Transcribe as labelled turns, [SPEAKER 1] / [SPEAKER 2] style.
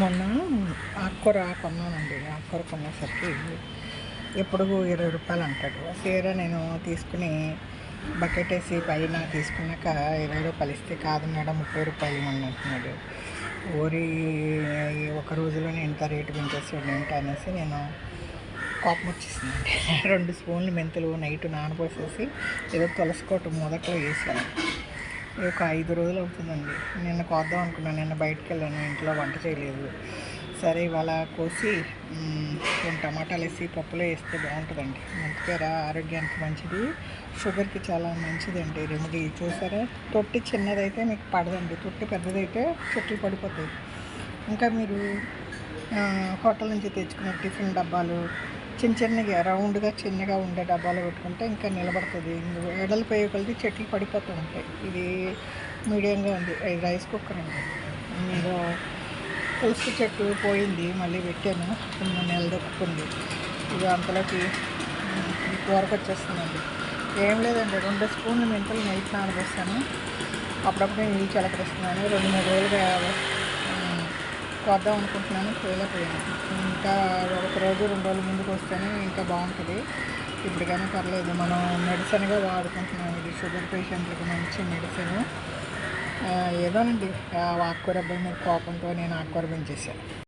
[SPEAKER 1] మొన్న ఆకుకూర కొన్నానండి. ఆకుకూర కొనేసరికి ఎప్పుడు ఇరవై రూపాయలు అంటాడు. సీర నేను తీసుకుని బకెట్ వేసి పైన తీసుకున్నాక ఇరవై రూపాయలు ఇస్తే కాదు మేడం ముప్పై రూపాయలు ఇవ్వండి అంటున్నాడు. ఓరి ఒక రోజులోనే ఇంత రేటు పెంచేసాడు ఏంటి అనేసి నేను కోపం వచ్చేసిందండి. రెండు స్పూన్లు మెంతులు నైట్ నానబోసేసి ఏదో తులసి కోట మొదట్లో వేసాను. ఒక ఐదు రోజులు అవుతుందండి. నిన్న కోద్దాం అనుకున్నాను నిన్న బయటకు వెళ్ళాను ఇంట్లో వంట చేయలేదు. సరే ఇవాళ కోసి రెండు టమాటాలు వేసి పప్పులో వేస్తే బాగుంటుందండి. మెంతికూర ఆరోగ్యానికి మంచిది. షుగర్కి చాలా మంచిదండి. రెమెడీ చూసారా? తొట్టి చిన్నదైతే మీకు పడదండి. తొట్టి పెద్దదైతే చెట్లు పడిపోతాయి. ఇంకా మీరు హోటల్ నుంచి తెచ్చుకున్న టిఫిన్ డబ్బాలు చిన్న చిన్నగా రౌండ్గా చిన్నగా ఉండే డబ్బాలు పెట్టుకుంటే ఇంకా నిలబడుతుంది. ఎడలు కొలిది చెట్లు పడిపోతూ ఉంటాయి. ఇది మీడియంగా ఉంది. రైస్ కుక్కర్ అండి. మీరు పులుసు చెట్టు పోయింది. మళ్ళీ పెట్టాను. కొన్ని నిలదొక్కుంది ఇది అంతలోకి కూరకు వచ్చేస్తుందండి. ఏం లేదండి. రెండు స్పూన్లు మెంతులు నైట్ నానబోస్తాను అప్పుడప్పుడు నీళ్ళు చిలకరిస్తున్నాను రెండు మూడు రోజులుగా వద్దాం అనుకుంటున్నాను పోయలేకపోయాను ఇంకా ఒక రోజు రెండు రోజుల ముందుకు వస్తేనే ఇంకా బాగుంటుంది. ఇప్పుడు కానీ పర్లేదు మనం మెడిసిన్గా వాడుకుంటున్నాం. ఇది షుగర్ పేషెంట్లకు మంచి మెడిసిన్ ఏదోనండి ఆ ఆకుకూర మీద కోపంతో నేను ఆకుకూర పెంచేసాను